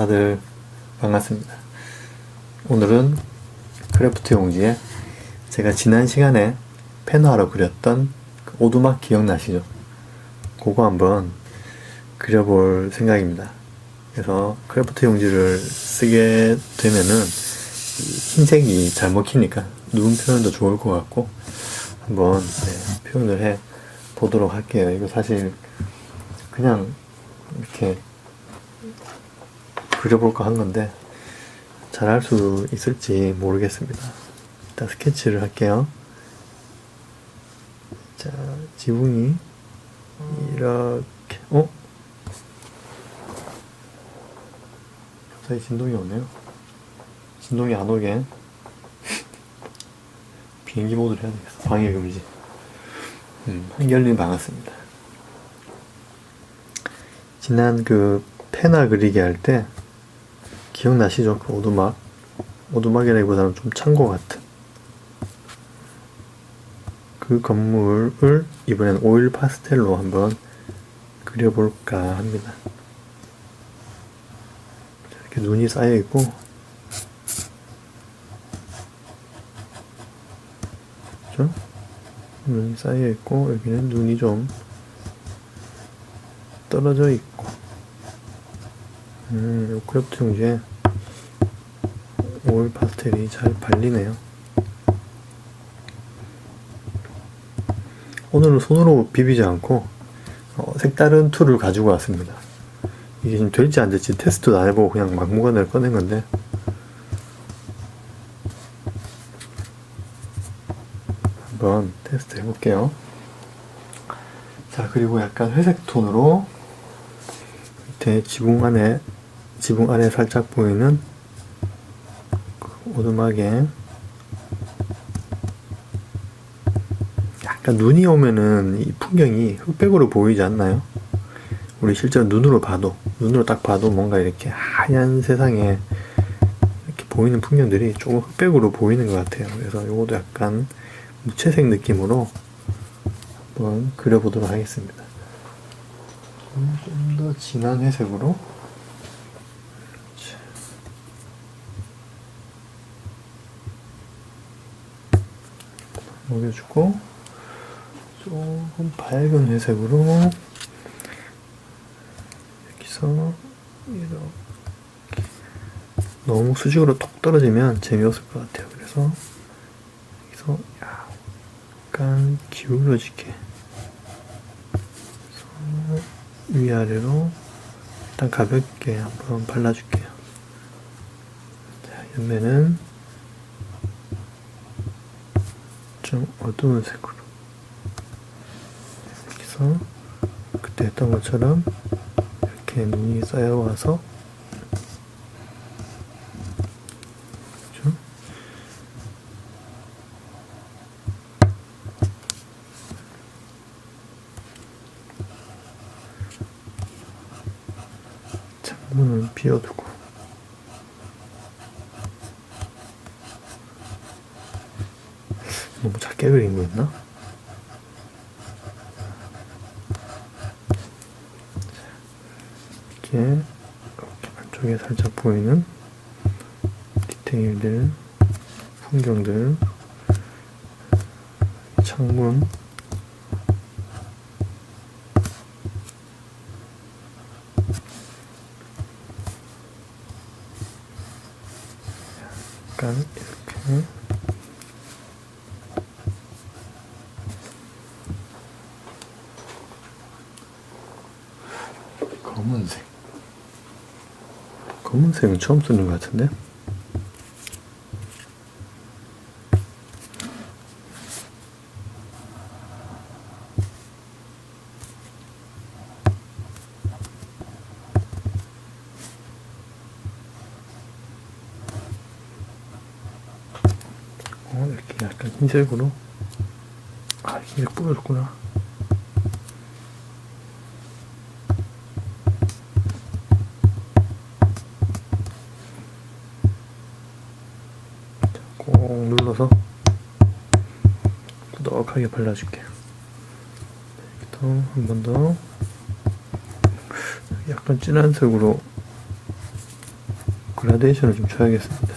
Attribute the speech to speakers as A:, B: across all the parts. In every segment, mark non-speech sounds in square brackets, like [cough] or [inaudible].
A: 다들 반갑습니다. 오늘은 크래프트 용지에 제가 지난 시간에 펜화로 그렸던 그 오두막 기억나시죠? 그거 한번 그려볼 생각입니다. 그래서 크래프트 용지를 쓰게 되면은 이 흰색이 잘 먹히니까 눈 표현도 좋을 것 같고 한번 네, 표현을 해 보도록 할게요. 이거 사실 그냥 이렇게 그려볼까 한 건데 잘 할 수 있을지 모르겠습니다. 일단 스케치를 할게요. 자, 지붕이 이렇게 어? 갑자기 진동이 오네요. 진동이 안 오게 [laughs] 비행기 모드를 해야 되겠어. 방해 금지. 음, 한결님 반갑습니다. 지난 그 페나 그리기 할 때 기억나시죠? 그 오두막 오두막이라기보다는 좀 창고 같은 그 건물을 이번엔 오일 파스텔로 한번 그려볼까 합니다. 이렇게 눈이 쌓여 있고 그죠? 눈이 쌓여 있고 여기는 눈이 좀 떨어져 있고 음, 요 크래프트 용지에 오일 파스텔이 잘 발리네요. 오늘은 손으로 비비지 않고 어, 색다른 툴을 가지고 왔습니다. 이게 지금 될지 안 될지 테스트도 안 해보고 그냥 막무가내로 꺼낸 건데. 한번 테스트 해볼게요. 자 그리고 약간 회색 톤으로 밑에 지붕 안에 지붕 아래 살짝 보이는 그 오두막에 약간 눈이 오면은 이 풍경이 흑백으로 보이지 않나요? 우리 실제로 눈으로 봐도 눈으로 딱 봐도 뭔가 이렇게 하얀 세상에 이렇게 보이는 풍경들이 조금 흑백으로 보이는 것 같아요. 그래서 이것도 약간 무채색 느낌으로 한번 그려보도록 하겠습니다. 좀 더 진한 회색으로 먹여주고 조금 밝은 회색으로 여기서 이렇게 너무 수직으로 톡 떨어지면 재미없을 것 같아요. 그래서 여기서 약간 기울어지게 위아래로 일단 가볍게 한번 발라줄게요. 자, 옆면은 좀 어두운 색으로. 여기서 그때 했던 것처럼 이렇게 눈이 쌓여와서 그죠? 창문을 비워두고 너무 작게 그린 거였나? 이렇게, 이렇게 안쪽에 살짝 보이는 디테 일들, 풍경들, 창문, 약간 이렇게. 검은색. 검은색은 처음 쓰는 것 같은데 어, 이렇게 약간 흰색으로 아 흰색 뿌려줬구나 꼭 눌러서 꾸덕하게 발라줄게요. 한번 더. 약간 진한 색으로 그라데이션을 좀 줘야겠습니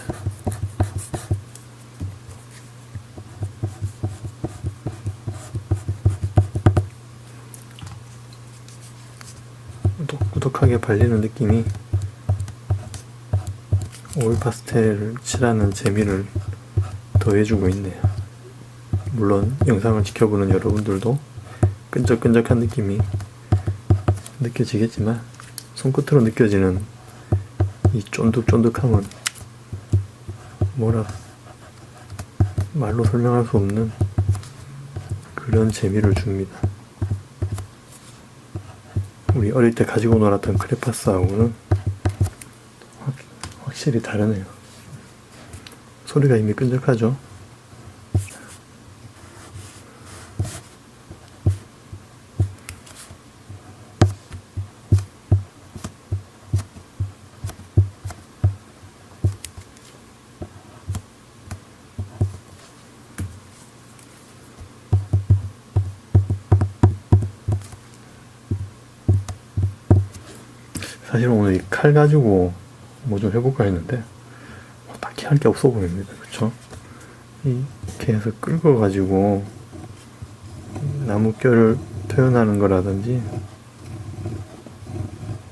A: 발리는 느낌이 오일 파스텔을 칠하는 재미를 더해주고 있네요. 물론 영상을 지켜보는 여러분들도 끈적끈적한 느낌이 느껴지겠지만 손끝으로 느껴지는 이 쫀득쫀득함은 뭐라 말로 설명할 수 없는 그런 재미를 줍니다. 우리 어릴 때 가지고 놀았던 크레파스하고는 확, 확실히 다르네요. 소리가 이미 끈적하죠? 사실 오늘 이 칼 가지고 뭐 좀 해볼까 했는데 뭐 딱히 할 게 없어 보입니다. 그쵸? 이렇게 해서 긁어가지고 나무결을 표현하는 거라든지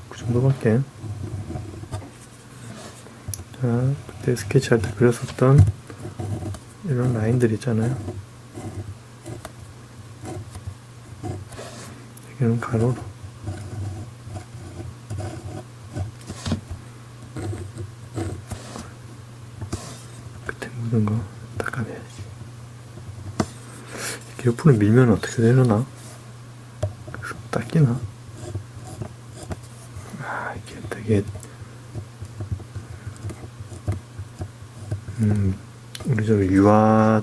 A: 그 정도밖에 자 그때 스케치할 때 그렸었던 이런 라인들 있잖아요. 여기는 가로로 끝에 묻은 거 닦아내야지. 이렇게 옆으로 밀면 어떻게 되려나? 닦이나? 아, 이게 되게, 음, 우리 저 유화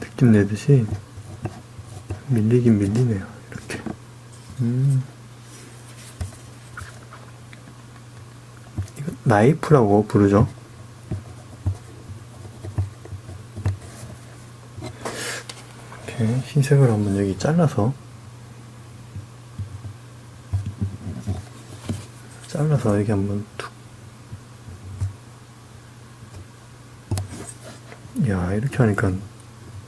A: 느낌 내듯이 밀리긴 밀리네요. 이렇게. 음. 이거 나이프라고 부르죠. 이렇게 흰색을 한번 여기 잘라서 잘라서 여기 한번 툭. 야 이렇게 하니까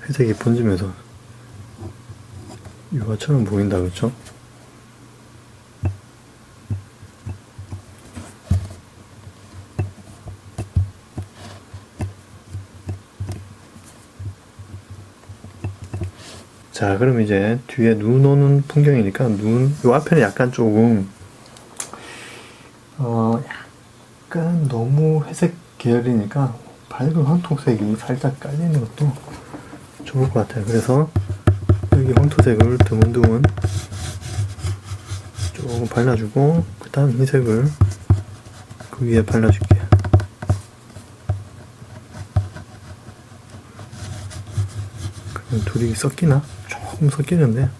A: 회색이 번지면서 유화처럼 보인다 그쵸? 자, 그럼 이제 뒤에 눈 오는 풍경이니까 눈, 요 앞에는 약간 조금, 어, 약간 너무 회색 계열이니까 밝은 황토색이 살짝 깔리는 것도 좋을 것 같아요. 그래서 여기 황토색을 드문드문 조금 발라주고, 그 다음 흰색을 그 위에 발라줄게요. 둘이 섞이나? 조금 섞이는데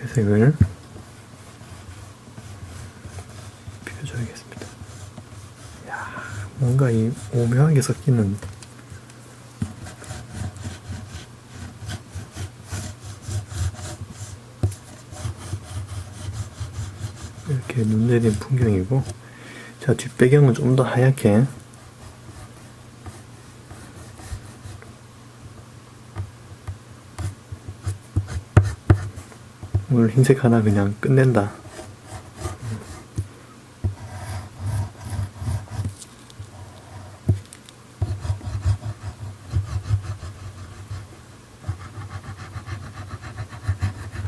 A: 회색을 비벼줘야겠습니다. 야, 뭔가 이 오묘하게 섞이는 이렇게 눈 내린 풍경이고 자 뒷배경은 좀 더 하얗게. 오늘 흰색 하나 그냥 끝낸다.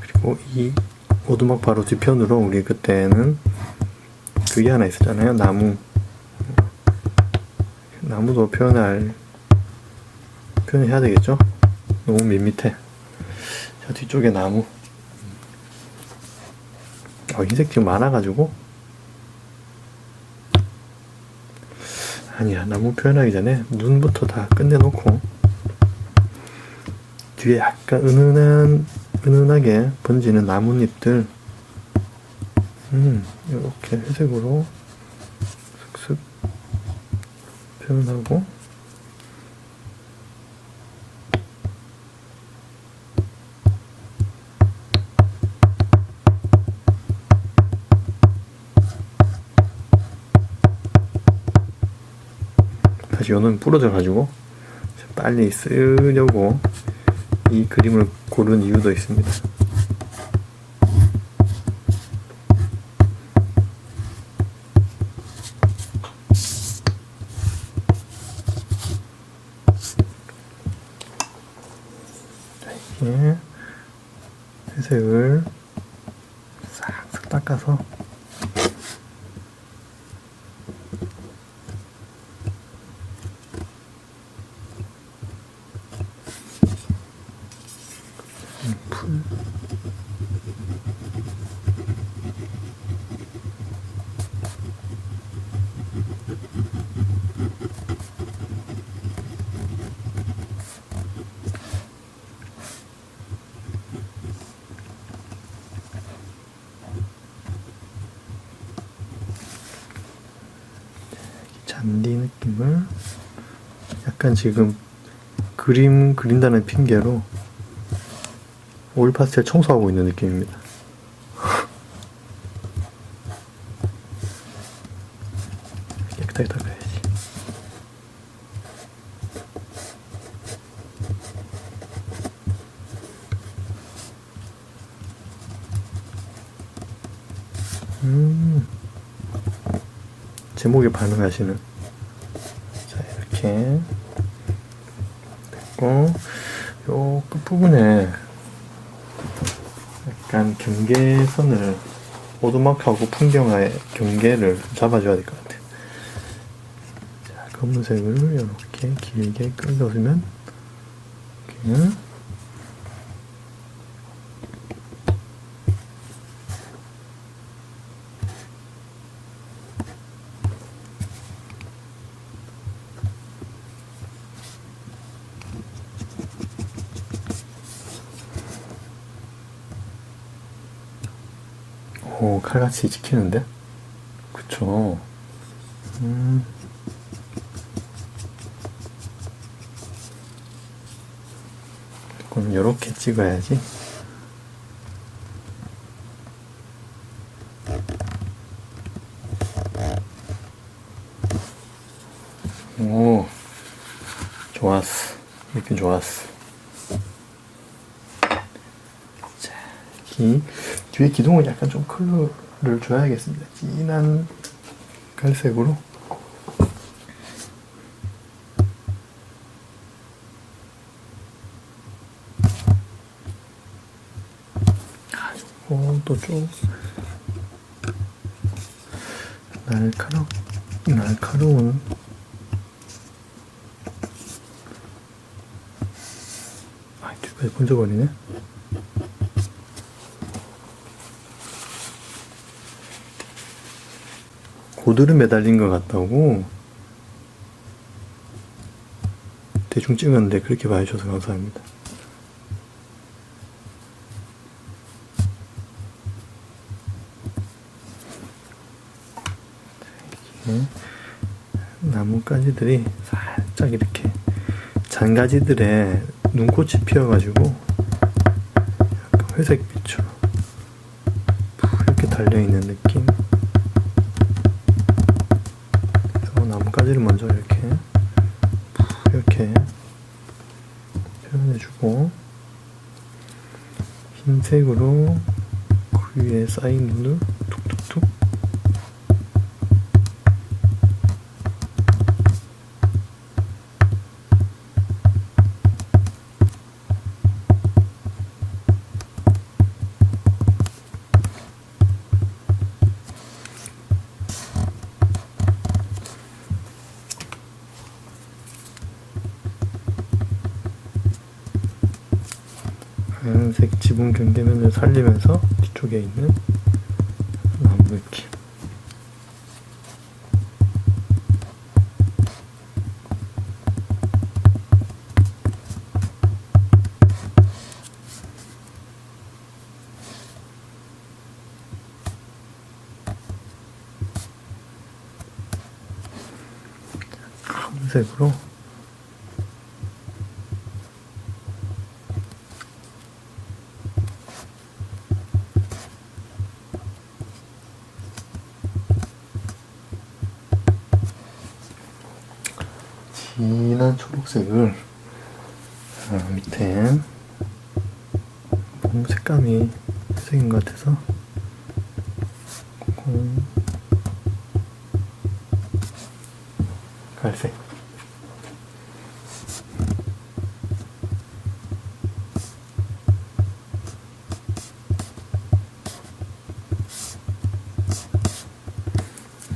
A: 그리고 이 오두막 바로 뒤편으로 우리 그때는 그게 하나 있었잖아요. 나무. 나무도 표현할 표현해야 되겠죠? 너무 밋밋해. 자 뒤쪽에 나무. 어, 흰색 지금 많아가지고. 아니야 나무 표현하기 전에 눈부터 다 끝내놓고. 뒤에 약간 은은한 은은하게 번지는 나뭇잎들 음, 이렇게 회색으로 슥슥 표현하고 다시 연은 부러져 가지고 빨리 쓰려고 이 그림을 고른 이유도 있습니다. 약간 지금 그림 그린다는 핑계로 오일 파스텔 청소하고 있는 느낌입니다. [laughs] 깨끗하게 닦아야지. 음, 제목에 반응하시는. 자, 이렇게 됐고, 요 끝 부분에 약간 경계선을 오두막하고 풍경화의 경계를 좀 잡아줘야 될 것 같아요. 자, 검은색을 이렇게 길게 끌어주면 이렇게 오, 칼같이 지키는데? 그쵸. 음. 그럼 요렇게 찍어야지. 오, 좋았어. 느낌 좋았어. 자, 이 뒤에 기둥은 약간 좀 컬러를 줘야겠습니다. 진한 갈색으로. 아, 요것도 좀 날카롭, 날카로운 아, 뒤까지 번져버리네. 고드름 매달린 것 같다고 대충 찍었는데 그렇게 봐주셔서 감사합니다. 나뭇가지들이 살짝 이렇게 잔가지들에 눈꽃이 피어가지고 약간 회색 빛으로 이렇게 달려있는 느낌 나뭇가지를 먼저 이렇게 이렇게 표현해주고 흰색으로 그 위에 쌓인 눈을 뒤쪽에 있는 나무 느낌. 검은색으로 진한 초록색을 아, 밑에 너무 색감이 색인 것 같아서. 공 갈색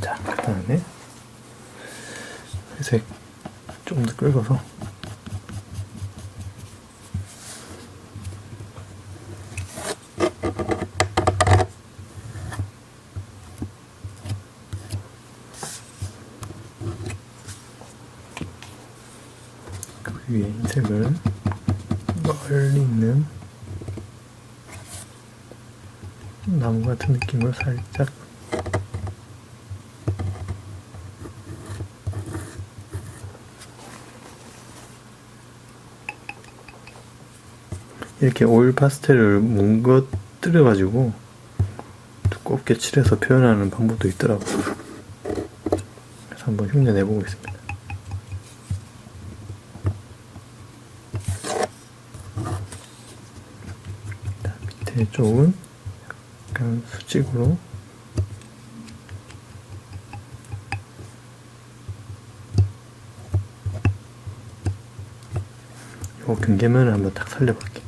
A: 자, 그 다음에 회색 긁어서. 그 위에 흰색을 멀리 있는 나무 같은 느낌으로 살짝 이렇게 오일 파스텔을 뭉거뜨려 가지고 두껍게 칠해서 표현하는 방법도 있더라고요. 그래서 한번 흉내 내보겠습니다. 자, 밑에 쪽은 약간 수직으로 요 경계면을 한번 딱 살려볼게.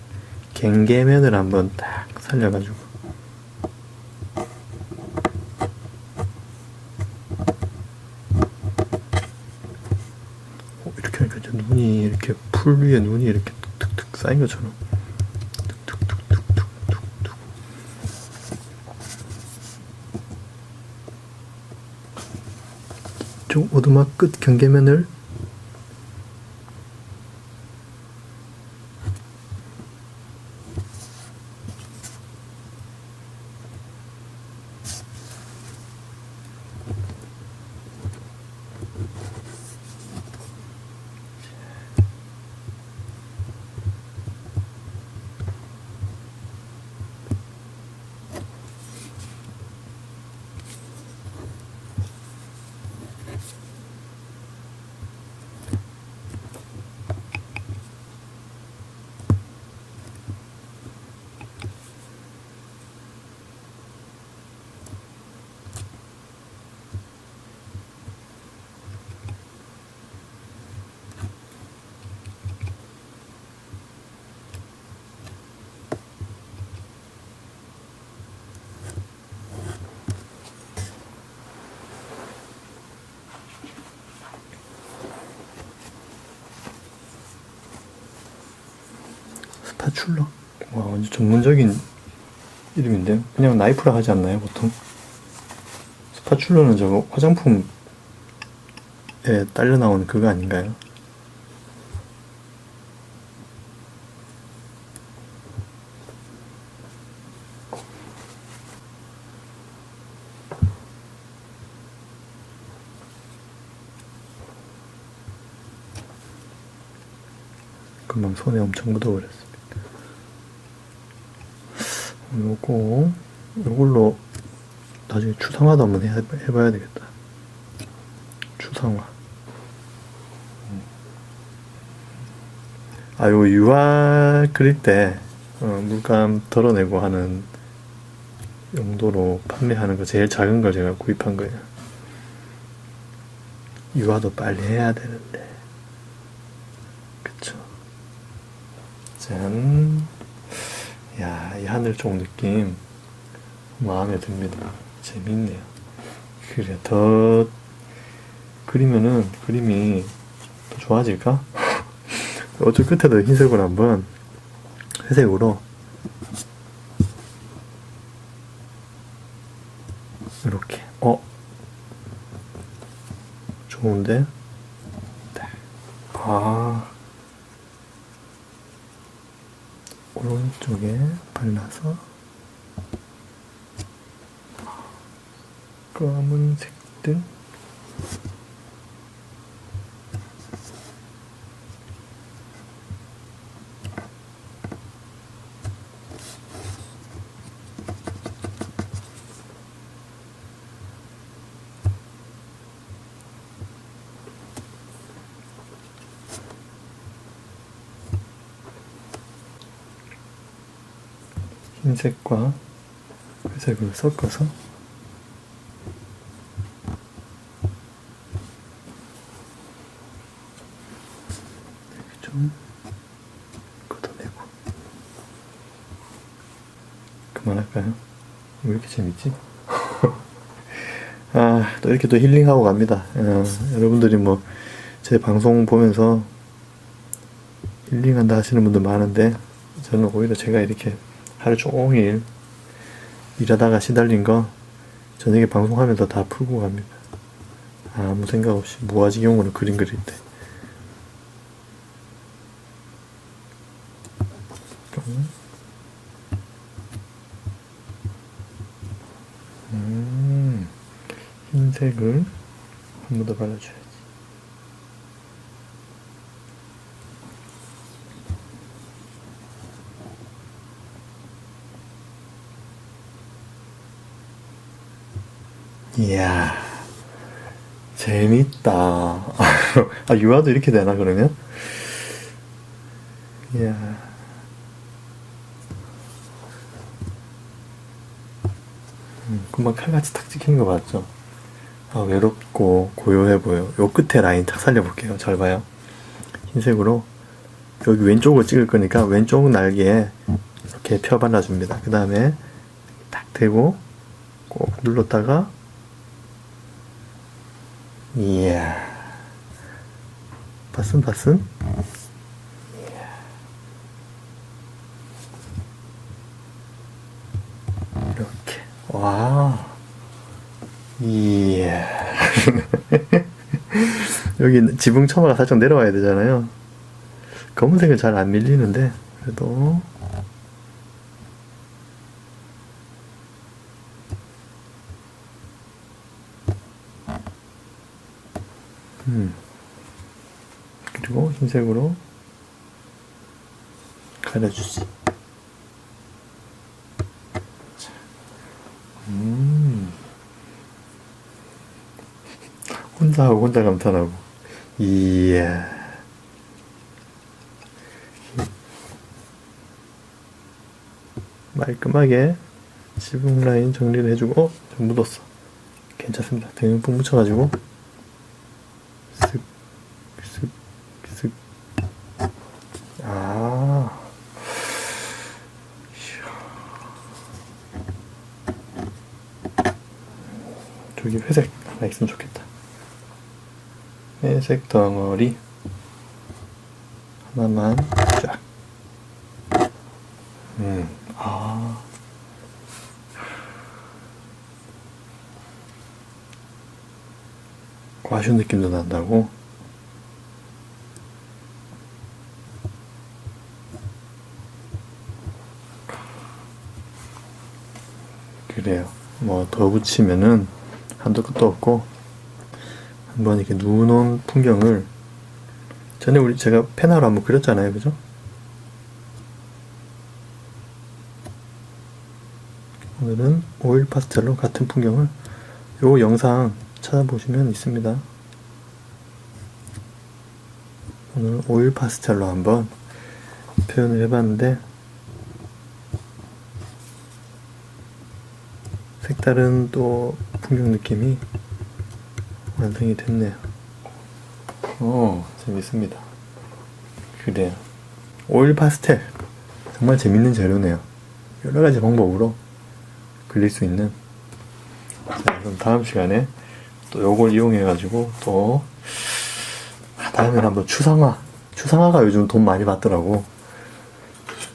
A: 경계면을 한번 딱 살려가지고. 어, 이렇게 하니까 이제 눈이 이렇게 풀 위에 눈이 이렇게 툭툭툭 쌓인 것처럼. 좀 오두막 끝 경계면을 스파츌러? 와, 완전 전문적인 이름인데요? 그냥 나이프라 하지 않나요, 보통? 스파츌러는 저거 화장품에 딸려 나오는 그거 아닌가요? 금방 손에 엄청 묻어버렸습니다. 요거 요걸로 나중에 추상화도 한번 해, 해봐야 되겠다. 추상화. 음. 아, 요 유화 그릴 때 어, 물감 덜어내고 하는 용도로 판매하는 거 제일 작은 걸 제가 구입한 거예요. 유화도 빨리 해야 되는데. 그쵸. 짠. 야, 이 하늘 쪽 느낌 마음에 듭니다. 재밌네요. 그래, 더 그리면은 그림이 더 좋아질까? [laughs] 어쩔 끝에도 흰색으로 한번 회색으로 이렇게 어 좋은데 아 오른쪽에 발라서 검은색들 흰색과 회색을 섞어서 좀 걷어내고 그만할까요? 왜 이렇게 재밌지? [laughs] 아, 또 이렇게 또 힐링하고 갑니다. 어, 여러분들이 뭐, 제 방송 보면서 힐링한다 하시는 분들 많은데, 저는 오히려 제가 이렇게 하루 종일 일하다가 시달린 거, 저녁에 방송하면서 다 풀고 갑니다. 아무 생각 없이 무아지경으로 그림 그릴 때. 좀. 음, 흰색을 한 번 더 발라줘야지. 이야, 재밌다. [laughs] 아, 유화도 이렇게 되나, 그러면? 이야. 음, 금방 칼같이 탁 찍히는 거 맞죠? 아, 외롭고 고요해 보여. 요 끝에 라인 탁 살려볼게요. 잘 봐요. 흰색으로. 여기 왼쪽을 찍을 거니까 왼쪽 날개에 이렇게 펴 발라줍니다. 그 다음에 딱 대고 꼭 눌렀다가 이야. 봤음, 봤음? 이렇게. 와. 이야. [laughs] 여기 지붕 처마가 살짝 내려와야 되잖아요. 검은색은 잘 안 밀리는데, 그래도. 음. 그리고 흰색으로 가려주지. 음. 혼자 하고 혼자 감탄하고. 이야. 말끔하게 지붕 라인 정리를 해주고, 어? 좀 묻었어. 괜찮습니다. 대용품 묻혀가지고, 쓱, 쓱, 쓱. 아. 저기 회색 하나 있으면 좋겠다. 회색 덩어리 하나만 쫙. 음, 아. 과슈 느낌도 난다고? 그래요. 뭐 더 붙이면은 한도 끝도 없고 한번 이렇게 눈 온 풍경을 전에 우리 제가 페나로 한번 그렸잖아요, 그죠? 오늘은 오일 파스텔로 같은 풍경을 요 영상 찾아보시면 있습니다. 오늘 오일 파스텔로 한번 표현을 해봤는데 색다른 또 풍경 느낌이 완성이 됐네요. 오, 재밌습니다. 그래요. 오일 파스텔. 정말 재밌는 재료네요. 여러 가지 방법으로 그릴 수 있는. 자, 그럼 다음 시간에 또 요걸 이용해가지고 또, 아, 다음에는 한번 추상화. 추상화가 요즘 돈 많이 받더라고.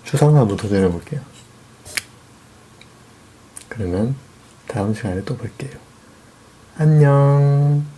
A: 추상화 한번 도전해볼게요. 그러면 다음 시간에 또 볼게요. 안녕.